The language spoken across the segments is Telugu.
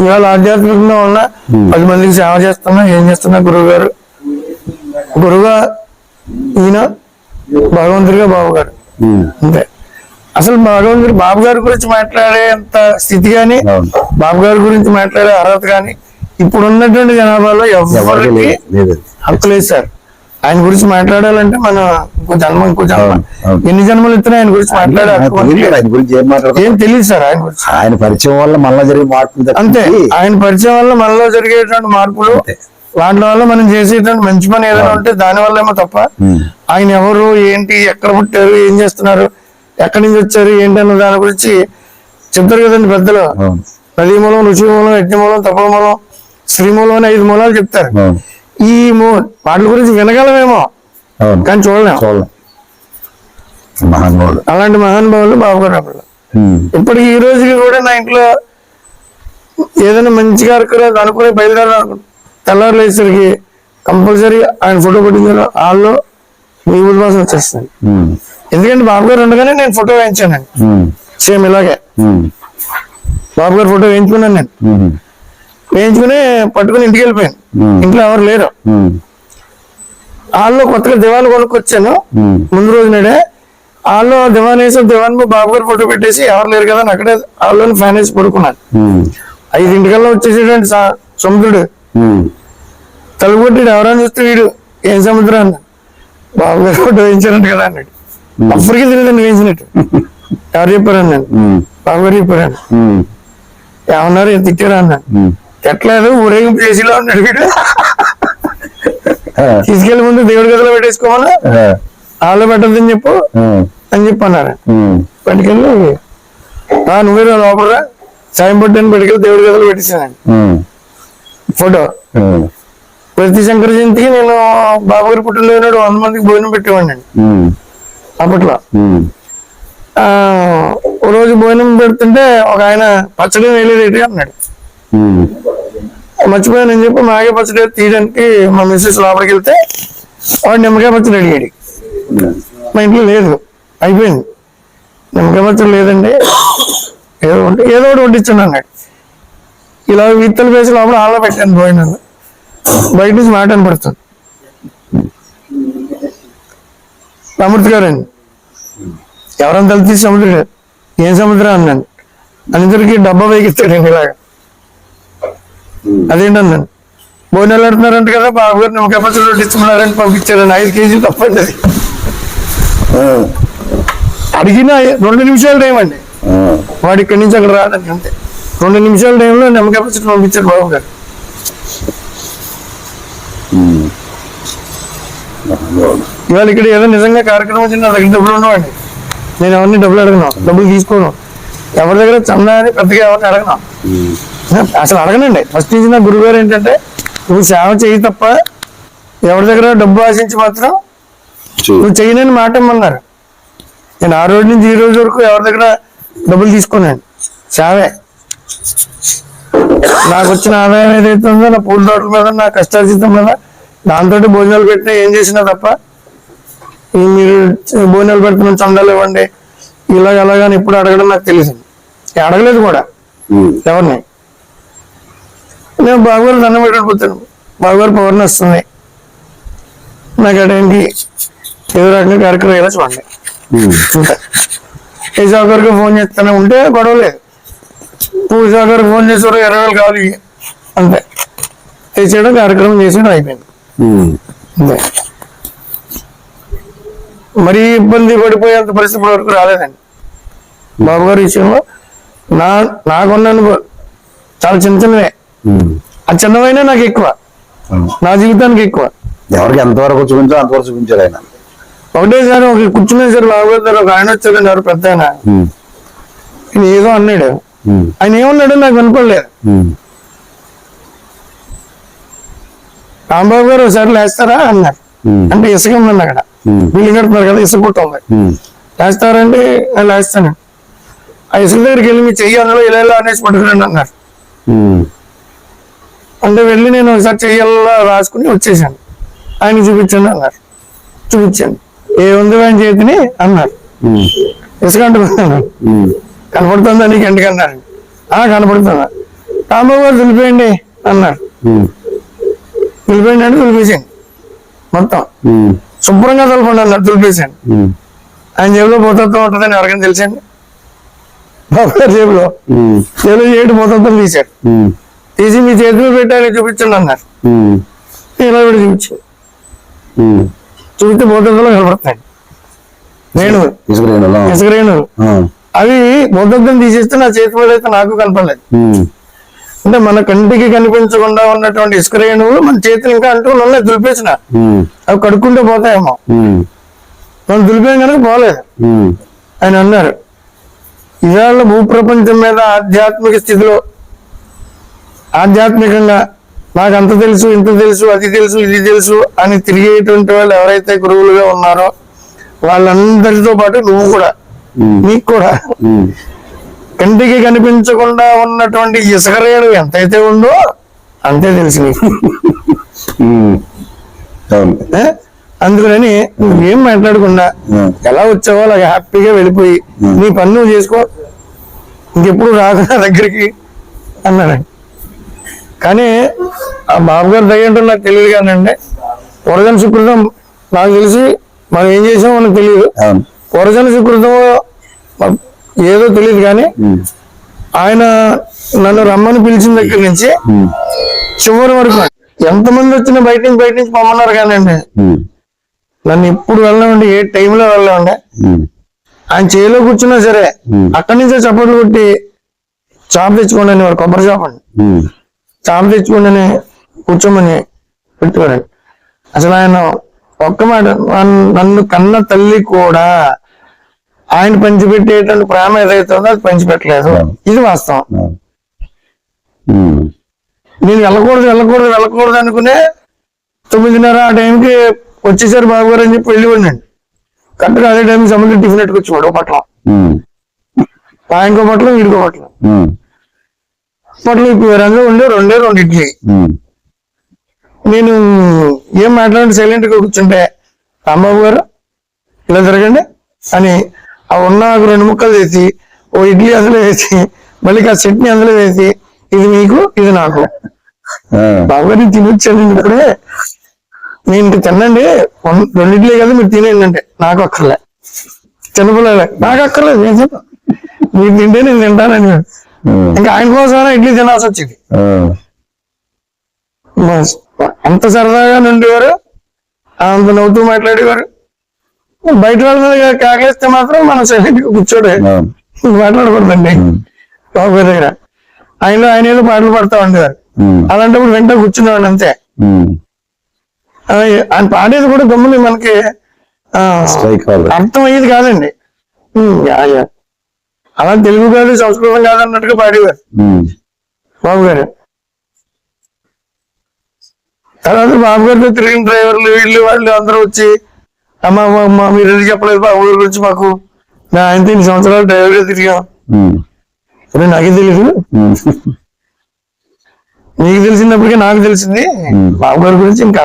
ఇవాళ ఆధ్యాత్మికంగా ఉన్న పది మందికి సేవ చేస్తున్నా ఏం చేస్తున్నా గురువు గారు గురువుగా ఈయన భగవంతుడిగా బాబు గారు ఉమ్. అంతే. అసలు భగవంతుడు బాబు గారి గురించి మాట్లాడేంత స్థితి కానీ. బాబు గారి గురించి మాట్లాడే అర్హత కానీ ఇప్పుడు ఉన్నటువంటి జనాభాలో ఎవరికి హక్కు లేదు సార్. ఆయన గురించి మాట్లాడాలంటే మన ఇంకో జన్మ ఇంకో జన్మ. ఎన్ని జన్మలు ఇస్తున్నా ఆయన గురించి మాట్లాడే ఆయన హక్కు మనకి తెలియదు, లేదు. ఆయన గురించి ఏం మాట్లాడతాం ఏం తెలియదు సార్ ఆయన గురించి. ఆయన పరిచయం వల్ల మళ్ళా జరిగే మార్పులు అంతే. ఆయన పరిచయం వల్ల మనలో జరిగేటువంటి మార్పులు. వాటి వల్ల మనం చేసేటువంటి మంచి పని ఏదైనా ఉంటే దాని వల్ల ఏమో తప్ప. ఆయన ఎవరు ఏంటి ఎక్కడ పుట్టారు ఏం చేస్తున్నారు ఎక్కడి నుంచి వచ్చారు ఏంటి అన్న దాని గురించి చెప్తారు కదండి పెద్దలు. నదీ మూలం రుచి మూలం యజ్ఞ మూలం తప మూలం శ్రీ మూలం అని ఐదు మూలాలు చెప్తారు. ఈ వాటి గురించి వినగలమేమో. కానీ చూడలేం. మహానుభావుడు. అలాంటి మహానుభావులు బాబు గారు. ఇప్పటికి ఈ రోజుకి కూడా నా ఇంట్లో ఏదైనా మంచి కార్యక్రమం అనుకుని బయలుదేరా తెల్లారు లేసరికి కంపల్సరీ ఆయన ఫోటో పెట్టించారు. వాళ్ళు మీ ఊరి కోసం వచ్చేస్తాను ఉమ్. ఎందుకంటే బాబు గారు ఉండగానే నేను ఫోటో వేయించానండి. ఉమ్. సేమ్ ఇలాగే. బాబు గారు ఫోటో వేయించుకున్నాను నేను. వేయించుకుని పట్టుకుని ఇంటికి వెళ్ళిపోయాను. ఇంట్లో ఎవరు లేరు. వాళ్ళు కొత్తగా దివాన్ కొనుక్కొచ్చాను. ముందు రోజు నాడే వాళ్ళు దివాన్ వేసి దివాన్ బాబు గారు ఫోటో పెట్టేసి ఎవరు లేరు కదా అని అక్కడే వాళ్ళని ఫ్యాన్ వేసి పడుకున్నాను. ఐదింటికల్లా వచ్చేసేటువంటి సముద్రుడు. ఉమ్. తలుపు కొట్టాడు ఎవరైనా చూస్తే వీడు? ఏం సముద్రం అన్న బాబు గారు ఫోటో వేయించారంట కదా అన్నాడు. అప్పటికి తెలియదండి వేయించినట్టు. ఎవరు చెప్పారని నేను ఉమ్. బాబు గారు చెప్పారని ఉమ్. ఏమన్నారు? తిట్టారా అన్నాను ఉమ్. ఎట్లేదు ఊరేగింపు చేసిలో ఉన్నాడు వీడు. తీసుకెళ్ళి ముందు దేవుడి గదిలో పెట్టేసుకోమని ఆ. వాళ్ళు పెట్టద్దని చెప్పు. అని చెప్పి అన్నారు. పట్టుకెళ్ళి "ఆ, నువ్వే రా లోపల సాయం పట్టాను పట్టుకెళ్ళి దేవుడి గదిలో పెట్టేసాను. ఫోటో. ప్రతి శంకర జయంతికి నేను బాబు గారి పుట్టినరోజు వంద మందికి భోజనం పెట్టేవాడిని. అప్పట్లో ఓ రోజు భోజనం పెడుతుంటే ఒక ఆయన పచ్చడి వేయలేదు అన్నాడు ఉమ్. మర్చిపోయాను అని చెప్పి మాగే పచ్చడి తీయడానికి మా మిస్సెస్ లోపలికి వెళ్తే వాడు నిమ్మకాయ పచ్చడి అడిగాడు. మా ఇంట్లో లేదు అయిపోయింది. నిమ్మకాయ పచ్చడి లేదండి ఏదో ఉంటే ఏదో ఒకటి వడ్డించండి అన్నాడు. ఇలా విత్తలు వేసి లోపల హాల్లో పెట్టాను భోజనం బయట నుంచి మాట పడుతుంది అమృత్ గారండి ఎవరైనా తల తీసి సముద్రుడు ఏం సముద్రం అన్నాను అందరికి డబ్బా వేగిస్తాడండి ఇలాగా. అదేంటన్నాను భోజనాలు ఆడుతున్నారంట కదా బాబు గారు నిమ్మకాయ పచ్చడి వడ్డించుకున్నారని పంపించారని ఐదు కేజీలు తప్పండి అది. అడిగిన రెండు నిమిషాల టైం అండి. వాడు ఇక్కడి నుంచి అక్కడ రావడానికి అంతే. రెండు నిమిషాల టైంలో నిమ్మకాయ పచ్చడి పంపించారు బాబు గారు. ఇవాళ ఇక్కడ ఏదో నిజంగా కార్యక్రమం వచ్చింది నా దగ్గర డబ్బులు ఉన్నవాడి నేను ఎవరిని డబ్బులు అడగను డబ్బులు తీసుకోను. ఎవరి దగ్గర చందా అని పెద్దగా ఎవరిని అడగను. అసలు అడగనండి. ఫస్ట్ నుంచి నా గురువు గారు ఏంటంటే నువ్వు సేవ చేయి తప్ప ఎవరి దగ్గర డబ్బు ఆశించి మాత్రం నువ్వు చేయనని మాట ఇమ్మన్నారు నేను ఆ రోజు నుంచి ఈ రోజు వరకు ఎవరి దగ్గర డబ్బులు తీసుకున్నాను సేవే. నాకు వచ్చిన ఆదాయం ఏదైతే ఉందో నా పూల తోటల మీద నా కష్టార్జితం మీద దాంతో భోజనాలు పెట్టినా ఏం చేసినా తప్ప మీరు భోజనాలు పెడుతున్న చందాలు ఇవ్వండి ఇలాగ అలాగని ఎప్పుడు అడగడం నాకు తెలిసింది అడగలేదు కూడా. ఎవరిని? నేను బాబుగారు దండం పెట్టకపోతాను. బాబుగారు పౌర్ణ వస్తుంది. నాకు అదేంటి ఏదో రకంగా కార్యక్రమం ఎలా చూడండి. పూజా గారికి ఫోన్ చేస్తానే ఉంటే గొడవ లేదు పూజా గారికి ఫోన్ చేసారు ఇరవై వేలు కావాలి అంతే. తెచ్చేయడం కార్యక్రమం చేసేయడం అయిపోయింది. అంతే. మరీ ఇబ్బంది పడిపోయేంత పరిస్థితి వరకు రాలేదండి. బాబు గారి విషయంలో నా నాకున్న చాలా చిన్న చిన్నవే. ఆ చిన్నవైనా నాకు ఎక్కువ. నా జీవితానికి ఎక్కువ ఎవరికి ఎంతవరకు చూపించో అంతవరకు చూపించాడు ఆయన ఒకటేసారి ఒక కూర్చునేసారి గారు ఒక ఆయన వచ్చారండి ఎవరు పెద్ద ఆయన ఏదో అన్నాడు. ఆయన ఏమన్నాడో నాకు వినపడలేదు ఉమ్. రాంబాబు గారు ఒకసారి లేస్తారా అన్నారు. అంటే ఇసుక ఉందండి అక్కడ. బిల్లు కడుతున్నారు కదా ఇసుక పుట్ట ఉంది. లేస్తారంటే "నేను లేస్తాను ఆ ఇసుక దగ్గరికి వెళ్ళి మీ చెయ్యి అందులో ఇలా ఇలా అనేసి పట్టుకురండి అన్నారు. అంటే వెళ్ళి నేను ఒకసారి చెయ్యాలా రాసుకుని వచ్చేసాను ఆయన చూపించండి అన్నారు చూపించాను ఏముంది ఆయన చేతిని అన్నారు ఉమ్. ఇసుక అంటున్నాను ఉమ్. కనపడుతుందా నీకు ఎందుకు అన్నారు ఆ కనపడుతుందా రాంబాబు గారు దులిపేయండి అన్నారు ఉమ్. దులిపేయండి అంటే దులిపేసాను మొత్తం. శుభ్రంగా దులపండి అన్నారు దులిపేసాను ఉమ్. ఆయన జేబులో భూతత్వం ఉంటుందని ఎవరికైనా తెలుసండి బాబు గారి జేబులో. జేబులో ఏడు భూతత్వం తీశారు ఉమ్. తీసి మీ చేతిలో పెట్టాలి చూపించండి అన్నారు. ఇలా కూడా చూపించాను ఉమ్. చూపిస్తే భూతత్వంలో కనపడతాయి నేను ఇసుక రేణులా? ఇసుక రేణులు ఆ. అవి భూతత్వం తీసేస్తే నా చేతి మీద అయితే నాకు కనపడలేదు. అంటే మన కంటికి కనిపించకుండా ఉన్నటువంటి ఇసుక రేణువులు మన చేతులు ఇంకా అంటూ ఉన్నాయి దులిపేసిన. అవి కడుక్కుంటే పోతాయేమో. మనం దులిపాం కనుక పోలేదు. ఆయన అన్నారు ఇవాళ భూప్రపంచం మీద ఆధ్యాత్మిక స్థితిలో ఆధ్యాత్మికంగా నాకు అంత తెలుసు ఇంత తెలుసు అది తెలుసు ఇది తెలుసు అని తిరిగేటువంటి వాళ్ళు ఎవరైతే గురువులుగా ఉన్నారో వాళ్ళందరితో పాటు నువ్వు కూడా. నీకు కూడా. కంటికి కనిపించకుండా ఉన్నటువంటి ఇసుక రేణు ఎంతైతే ఉందో అంతే తెలుసు నీకు? అందుకని నువ్వేం మాట్లాడకుండా. ఎలా వచ్చావో అలా హ్యాపీగా వెళ్ళిపోయి. నీ పని నువ్వు చేసుకో ఇంకెప్పుడు రాకు నా దగ్గరికి అన్నాడు కానీ ఆ బాబు గారు నాకు తెలియదు కానండి పూర్వజన సుకృతం నాకు తెలిసి మనం ఏం చేసామో మనకు తెలియదు పూర్వజన సుకృతం ఏదో తెలియదు కానీ. ఆయన నన్ను రమ్మని పిలిచిన దగ్గర నుంచి. చివరి వరకు ఎంతమంది వచ్చినా బయట నుంచి బయట నుంచి పొమ్మన్నారు కానండి. నన్ను ఇప్పుడు వెళ్ళమండి ఏ టైంలో వెళ్ళమండి. ఆయన చేలో కూర్చున్నా సరే. అక్కడి నుంచే చప్పట్లు కొట్టి చాప తెచ్చుకోండి వాడు కొబ్బరి చాప తెచ్చుకోండి అని కూర్చోమని పెట్టుకోరండి అసలు ఆయన ఒక్క మాట నన్ను- కన్న తల్లి కూడా ఆయన పంచిపెట్టేటువంటి ప్రేమ ఏదైతే ఉందో అది పంచిపెట్టలేదు. ఇది వాస్తవం. నేను వెళ్ళకూడదు వెళ్ళకూడదు వెళ్ళకూడదు అనుకునే తొమ్మిదిన్నర ఆ టైంకి వచ్చేసారు బాబు గారు అని చెప్పి వెళ్ళి ఉండండి కరెక్ట్గా అదే టైంకి సముద్రం టిఫిన్ ఎట్టుకొచ్చేవాడు ఒక పట్ల. ఆయనకో పట్ల వీడికో పట్ల. పట్ల రెండో ఉండే రెండే రెండు ఇడ్లీ ఉమ్. నేను ఏం మాట్లాడి సైలెంట్గా కూర్చుంటే రాంబాబు గారు ఇలా జరగండి అని ఆ ఉన్న ఒక రెండు ముక్కలు వేసి ఓ ఇడ్లీ అందులో వేసి మళ్ళీ ఆ చట్నీ అందులో వేసి ఇది మీకు ఇది నాకు. బాబు గారు నేను తినొచ్చాను ఇప్పుడే నేను ఇంక తినండి ఇడ్లీ కదా మీరు తినేయండి అంటే నాకు అక్కర్లే చిన్నపిల్లలే నాకు అక్కర్లేదు మీరు తింటే నేను తింటానని. ఇంకా ఆయన కోసం ఇడ్లీ తినాల్సి వచ్చింది అంత సరదాగా నుండేవారు అంత నవ్వుతూ మాట్లాడేవారు బయట వాళ్ళ మీద కేకలేస్తే మాత్రం మనం సైలెంట్ కూర్చోడే. మాట్లాడకూడదండి. బాబు గారి దగ్గర ఆయన ఆయన ఏదో పాటలు పాడుతూ ఉండేవారు. అలాంటప్పుడు వెంట కూర్చునేవాడు అంతే ఆయన పాడేది కూడా గమ్ముని మనకి. అర్థం అయ్యేది కాదండి. అలా తెలుగు కాదు సంస్కృతం కాదు అన్నట్టుగా పాడేవారు. బాబు గారు తర్వాత బాబు గారితో తిరిగిన డ్రైవర్లు వీళ్ళు వాళ్ళు అందరూ వచ్చి అమ్మ అమ్మ మీరు ఎందుకు చెప్పలేదు బాబు గారి గురించి మాకు నా ఆయన ఇన్ని సంవత్సరాలు డ్రైవర్గా తిరిగాం. అరే నాకే తెలియదు. నీకు తెలిసినప్పటికీ నాకు తెలిసింది. బాబు గారి గురించి ఇంకా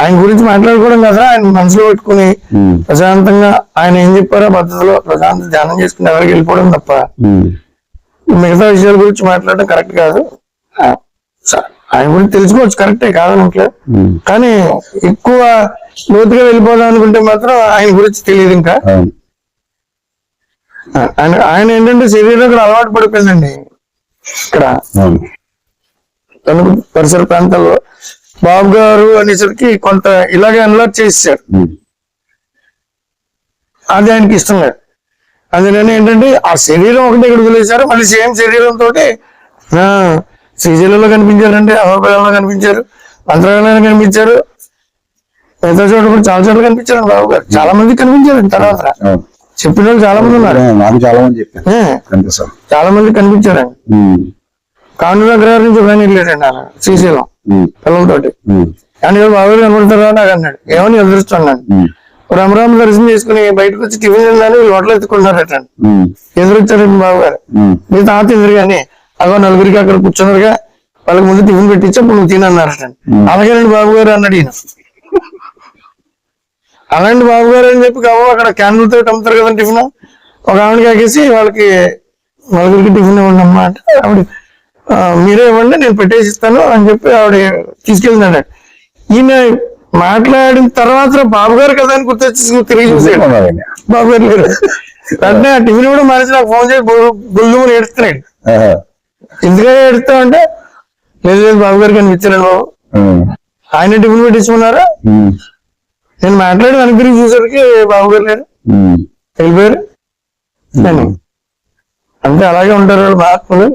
ఆయన గురించి మాట్లాడుకోవడం కదా ఆయన మనసులో పెట్టుకుని. ప్రశాంతంగా ఆయన ఏం చెప్పారో పద్ధతిలో ప్రశాంత ధ్యానం చేసుకుని ఎవరికి వెళ్ళిపోవడం తప్ప. మిగతా విషయాల గురించి మాట్లాడడం కరెక్ట్ కాదు ఆయన గురించి తెలుసుకోవచ్చు కరెక్టే కాదనట్లేదు ఉమ్. కానీ ఎక్కువ లోతుగా వెళ్ళిపోదాం అనుకుంటే మాత్రం ఆయన గురించి తెలియదు ఇంకా ఆయన ఆయన ఏంటంటే శరీరం కూడా అలవాటు పడిపోయిందండి ఇక్కడ. తణుకు పరిసర ప్రాంతాల్లో బాబు గారు అనేసరికి కొంత ఇలాగే అలర్ట్ చేశారు. అది ఆయనకి ఇష్టం లేదు అందుకని ఏంటంటే ఆ శరీరం ఒకటి ఇక్కడ వదిలేశారు మళ్ళీ సేమ్ శరీరంతో శ్రీశైలంలో కనిపించారండి అమరపల్లంలో కనిపించారు మంత్రాలయంలో కనిపించారు పెద్ద చోట కూడా చాలా చోట్ల కనిపించారు బాబు గారు చాలా మంది కనిపించారు తర్వాత. చెప్పిన వాళ్ళు చాలా మంది ఉన్నారు. నాకు చాలా మంది చాలా మంది కనిపించారండి. ఉమ్. కాండూరు అగ్రహారం నుంచి ఆయన వెళ్ళాడండి ఆయన శ్రీశైలం ఉమ్. పిల్లలతోటి. కానీ బాబు గారు కనబడతారా నాకు అన్నాడు ఏమని ఎదురుస్తున్నాను. రామరామ దర్శనం చేసుకుని బయటకు వచ్చి టిఫిన్ తిన్నాను వీళ్ళు హోటల్ ఎత్తుకున్నారట. ఎదురొచ్చారండి బాబు గారు. మీ తాత ఎదురు కానీ అగో నలుగురికి అక్కడ కూర్చున్నారుగా వాళ్ళకి ముందు టిఫిన్ పెట్టించి అప్పుడు నువ్వు తినన్నారట అలాగేనండి బాబు గారు అన్నాడు ఈయన అలాంటి బాబు గారు అని చెప్పి కావు అక్కడ క్యాన్లతో అమ్ముతారు కదా టిఫిన్ ఒక ఆవిడకి ఆగేసి వాళ్ళకి నలుగురికి టిఫిన్ ఇవ్వండి అమ్మా అంటే ఆవిడ మీరే ఇవ్వండి నేను పెట్టేసి ఇస్తాను అని చెప్పి ఆవిడ తీసుకెళ్ళినాడు ఈయన మాట్లాడిన తర్వాత బాబు గారు కదా అని గుర్తొచ్చి తిరిగి చూసాడు. బాబు గారు లేరు వెంటనే ఆ టిఫిన్ కూడా మనిషి నాకు ఫోన్ చేసి గుళ్ళు ఏడుస్తున్నాడు. ఎందుకంటే ఏడుస్తావు అంటే లేదు లేదు బాబు గారు కనిపించారు బాబు. ఆయన టిఫిన్ పెట్టించుకున్నారా. నేను మాట్లాడి వెనక్కి తిరిగి చూసరికి బాబు గారు లేరు. వెళ్ళిపోయారు. అంతే అలాగే ఉంటారు వాళ్ళు మహాత్ములు